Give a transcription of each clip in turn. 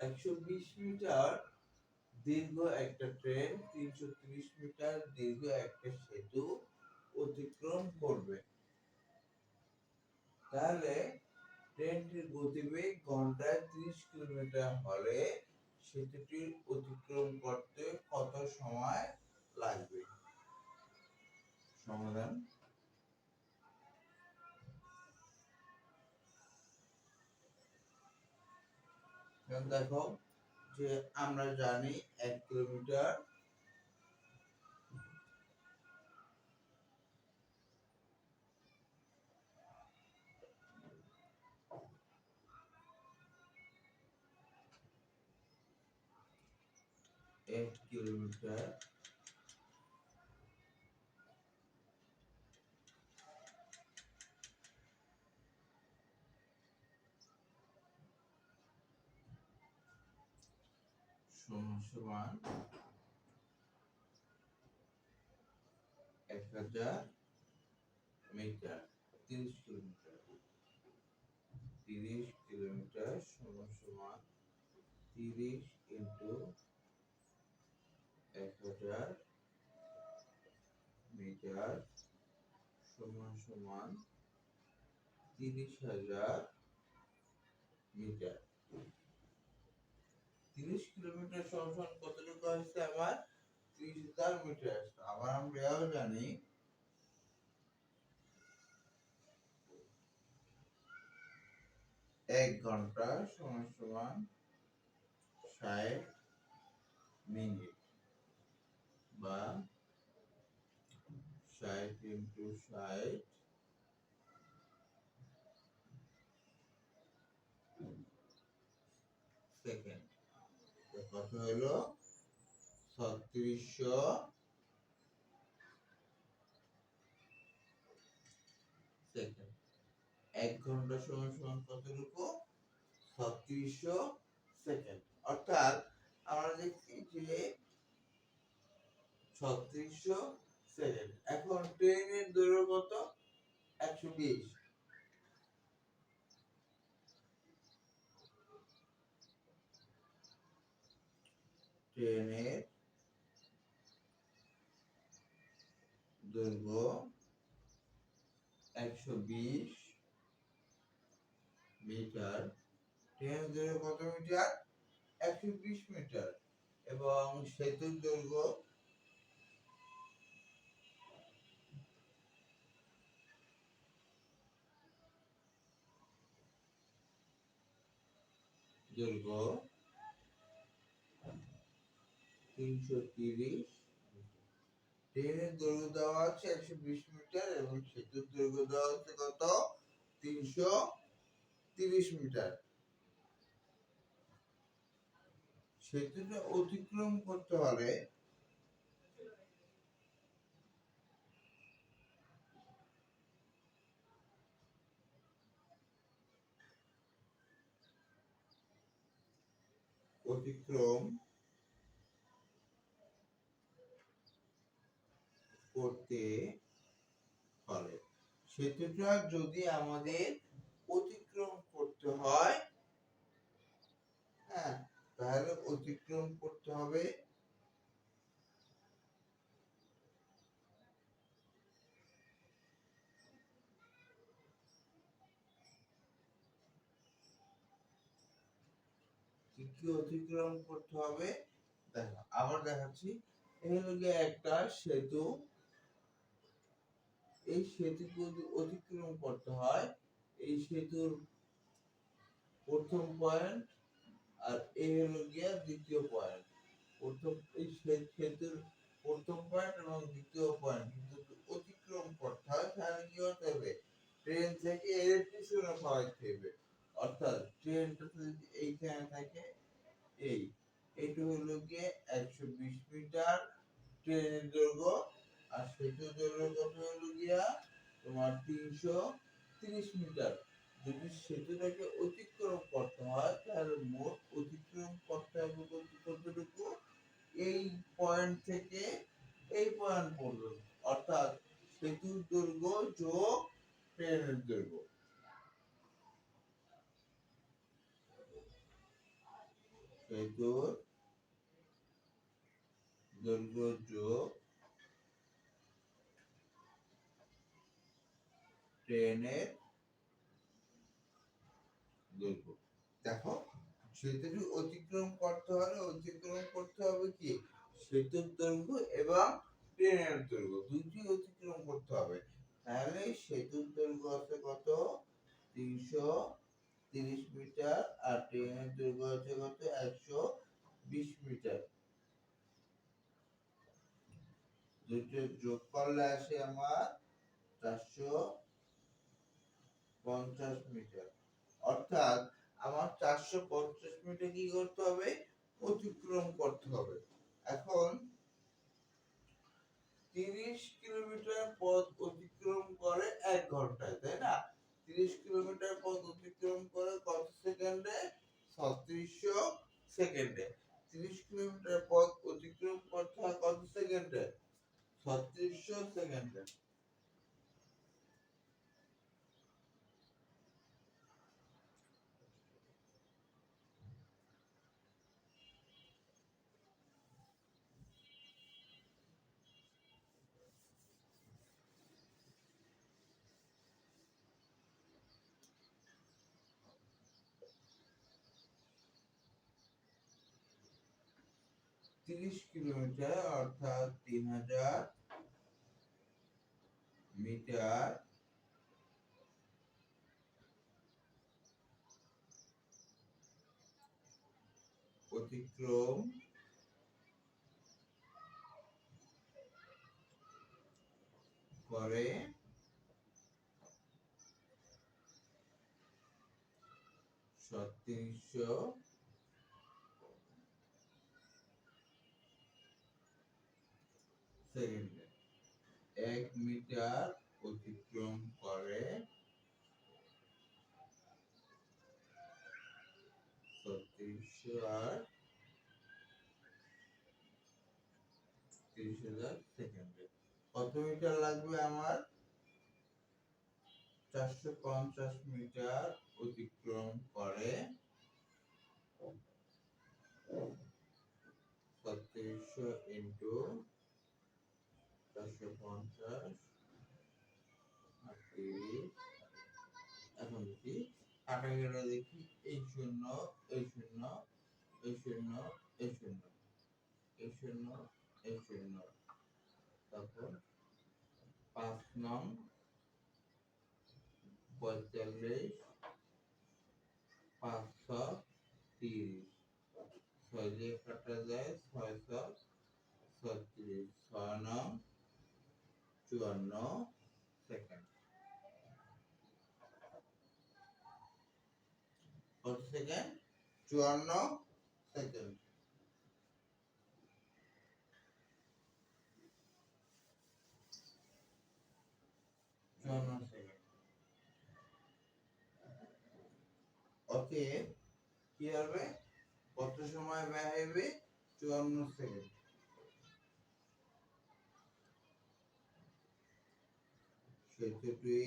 একশো বিশ মিটার, দীর্ঘ একটা ট্রেন, তিনশো ত্রিশ মিটার, দীর্ঘ একটা সেতু অতিক্রম করবে। তাহলে ট্রেনটির গতিবেগ ঘন্টায় ত্রিশ কিলোমিটার হলে সেতুটি অতিক্রম করতে কত সময় লাগবে? সমাধান? এখন দেখো যে আমরা জানি এক কিলোমিটার এক কিলোমিটার সমান এক হাজার মিটার তিরিশ কিলোমিটার তিরিশ কিলোমিটার সমান সমান তিরিশ ইন্টু এক হাজার মিটার সমান সমান তিরিশ হাজার মিটার তিরিশ কিলোমিটার সমান কতটুকু আসছে? আমার ত্রিশ হাজার মিটার আবার আমরা এও জানি, এক ঘণ্টা সমান সমান ষাট মিনিট বা ষাট ইন্টু ষাট সেকেন্ড কত হলো ছত্রিশশো এক ঘণ্টা সময় সমান কতটুকু? ছত্রিশশো সেকেন্ড। অর্থাৎ আমরা দেখছি যে ছত্রিশশো সেকেন্ড। এখন ট্রেনের দৈর্ঘ্য কত? একশো বিশ ট্রেনের দৈর্ঘ্য একশো বিশ মিটার ট্রেনের দৈর্ঘ্য কত মিটার? একশো বিশ মিটার। এবং সেতুর দৈর্ঘ্য দৈর্ঘ্য তিনশো তিরিশ। ট্রেনের দৈর্ঘ্য দেওয়া আছে একশো বিশ মিটার এবং সেতুর দৈর্ঘ্য দেওয়া হচ্ছে কত? তিনশো তিরিশ মিটার। সেতুটা অতিক্রম করতে হলে অতিক্রম করতে হলে সেতুটা যদি আমাদের অতিক্রম করতে হয়। হ্যাঁ তাহলে অতিক্রম করতে হবে। কি অতিক্রম করতে হবে? দেখো, আবার দেখাচ্ছি। গিয়ে একটা সেতু। এই সেতুকে অতিক্রম করতে হয় এই সেতুর প্রথম পয়েন্ট আর এই হলো গিয়া দ্বিতীয় পয়েন্ট প্রথম এই সেতুর প্রথম পয়েন্ট এবং দ্বিতীয় পয়েন্ট যদি অতিক্রম করতে হয়, তাহলে কি হতে হবে? ট্রেন থেকে এর পিছনে হবে অর্থাৎ ট্রেনটা যদি এইখানে থাকে, এই এইটা হলো গিয়ে একশো বিশ মিটার ট্রেনের দৈর্ঘ্য, আর সেতুর দৈর্ঘ্য কত হলো গিয়া তোমার তিনশো তিরিশ মিটার। যদি সেতুটাকে অতিক্রম করতে হয়, তাহলে মোট অতিক্রম করতে হবে কতটুকু? এই পয়েন্ট থেকে এই পয়েন্ট পর্যন্ত। অর্থাৎ সেতুর দৈর্ঘ্য যোগ ট্রেনের দৈর্ঘ্য। সেতুর দৈর্ঘ্য যোগ ট্রেনের দৈর্ঘ্য। দেখো, সেতুটি অতিক্রম করতে হলে অতিক্রম করতে হবে কি? সেতুর দৈর্ঘ্য এবং ট্রেনের দৈর্ঘ্য, দুইটি অতিক্রম করতে হবে। তাহলে সেতুর দৈর্ঘ্য আছে কত? তিনশো তিরিশ মিটার, আর ট্রেনের দৈর্ঘ্য আছে কত? একশো বিশ মিটার। দুটো যোগ করলে আসে আমার চারশো পঞ্চাশ মিটার। অর্থাৎ আমার চারশো পঞ্চাশ মিটার কি করতে হবে? অতিক্রম করতে হবে। এখন তিরিশ কিলোমিটার পথ অতিক্রম করে এক ঘন্টায়, তাই না? তিরিশ কিলোমিটার পথ অতিক্রম করে কত সেকেন্ডে? ছত্রিশশো সেকেন্ডে। তিরিশ কিলোমিটার পথ অতিক্রম করতে হয় কত সেকেন্ডে ছত্রিশশো সেকেন্ডে তিরিশ কিলোমিটার অর্থাৎ তিন হাজার মিটার। অতিক্রম করে ছত্রিশশো সেকেন্ডে এক মিটার অতিক্রম করে আর কত মিটার লাগবে আমার? চারশো পঞ্চাশ মিটার অতিক্রম করে ছত্রিশশো ইন্টু চারশো পঞ্চাশ আর এখন কি কাটাকাটা দেখি এই শূন্য এই শূন্য এই শূন্য এই শূন্য এই শূন্য এই শূন্য তারপর পাঁচ নং পঁয়তাল্লিশ পাঁচশো তিরিশ ছয় দিয়ে কাটা যায় ছয়শো ছত্রিশ ছয় নং চুয়ান্ন সেকেন্ড। কত সেকেন্ড? চুয়ান্ন সেকেন্ড। চুয়ান্ন সেকেন্ড। ওকে কি হবে? কত সময় ব্যয় হবে? চুয়ান্ন সেকেন্ড। সেতুটি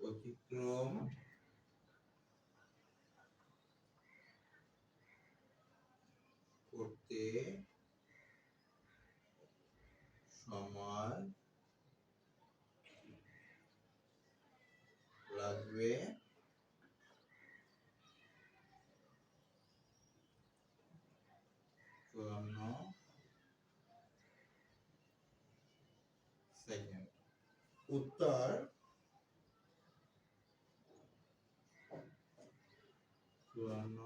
অতিক্রম করতে সময় লাগবে চুয়ান্ন সেকেন্ড উত্তর চুয়ান্ন।